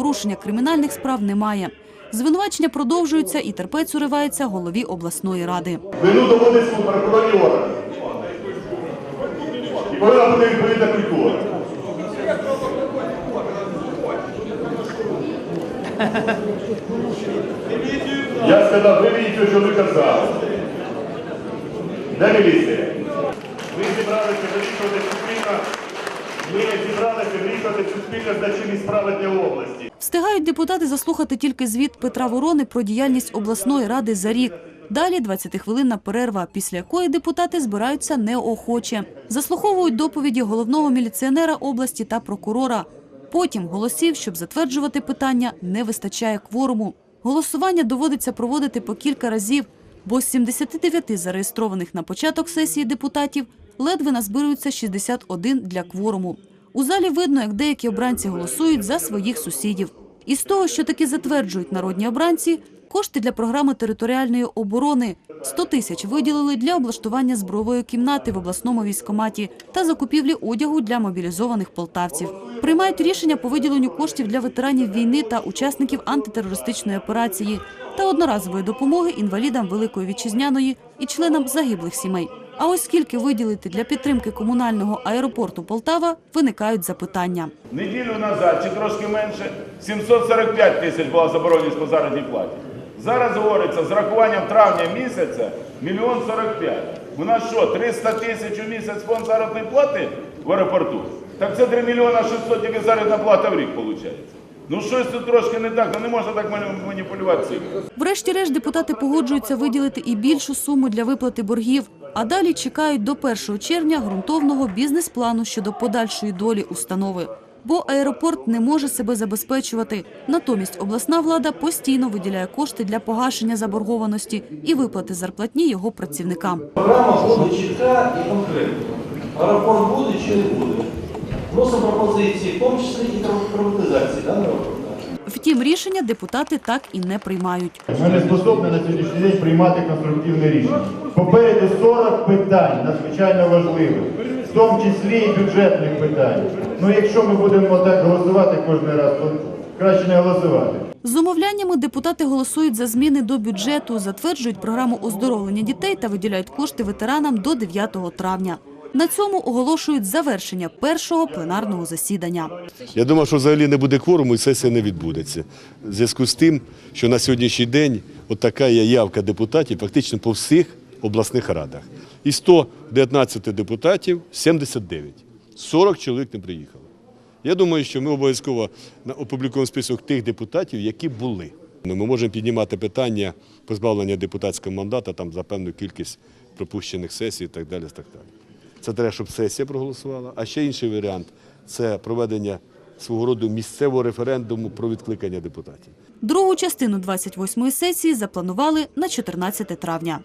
порушення кримінальних справ немає. Звинувачення продовжуються і терпець уривається голові обласної ради. Вину доводить суд прокурорні органи. І повинна бути відповідна культура. Я сказав, ви видите, що ви казали. Де міліція? Ми зібралися вирішувати суспільно. Ми зібралися вирішувати суспільно значимі справи для області. Встигають депутати заслухати тільки звіт Петра Ворони про діяльність обласної ради за рік. Далі 20-хвилинна перерва, після якої депутати збираються неохоче. Заслуховують доповіді головного міліціонера області та прокурора. Потім голосів, щоб затверджувати питання, не вистачає кворуму. Голосування доводиться проводити по кілька разів, бо з 79 зареєстрованих на початок сесії депутатів ледве назбирується 61 для кворуму. У залі видно, як деякі обранці голосують за своїх сусідів. Із того, що таки затверджують народні обранці, кошти для програми територіальної оборони 100 тисяч виділили для облаштування збройової кімнати в обласному військкоматі та закупівлі одягу для мобілізованих полтавців. Приймають рішення по виділенню коштів для ветеранів війни та учасників антитерористичної операції та одноразової допомоги інвалідам Великої вітчизняної і членам загиблих сімей. А ось скільки виділити для підтримки комунального аеропорту Полтава, виникають запитання. Неділю назад, чи трошки менше, 745 тисяч була заборгованість по заробітній платі. Зараз говориться, з рахуванням травня місяця мільйон 45. У нас що, 300 тисяч у місяць фонд заробітної плати в аеропорту? Так це 3 мільйона 600 тільки заробітна плата в рік виходить. Ну щось тут трошки не так, ну не можна так мані- маніпулювати цифрами. Врешті-решт депутати погоджуються виділити і більшу суму для виплати боргів, а далі чекають до 1 червня ґрунтовного бізнес-плану щодо подальшої долі установи. Бо аеропорт не може себе забезпечувати. Натомість обласна влада постійно виділяє кошти для погашення заборгованості і виплати зарплатні його працівникам. Програма буде чітка і конкретна. Аеропорт буде чи не буде. Вносимо пропозиції, в тому числі і приватизації даного. Втім, рішення депутати так і не приймають. Ми не способні на сьогоднішній день приймати конструктивне рішення. Попереду 40 питань надзвичайно важливих, в тому числі і бюджетних питань. Ну якщо ми будемо так голосувати кожен раз, то краще не голосувати. З умовляннями депутати голосують за зміни до бюджету, затверджують програму оздоровлення дітей та виділяють кошти ветеранам до 9 травня. На цьому оголошують завершення першого пленарного засідання. Я думав, що взагалі не буде кворуму і сесія не відбудеться. В зв'язку з тим, що на сьогоднішній день от така є явка депутатів фактично по всіх обласних радах. І 119 депутатів 79. 40 чоловік не приїхало. Я думаю, що ми обов'язково опублікуємо список тих депутатів, які були. Ну, Ми можемо піднімати питання позбавлення депутатського мандата там, за певну кількість пропущених сесій і так далі. Так далі. Це треба, щоб сесія проголосувала. А ще інший варіант це проведення свого роду місцевого референдуму про відкликання депутатів. Другу частину 28-ї сесії запланували на 14 травня.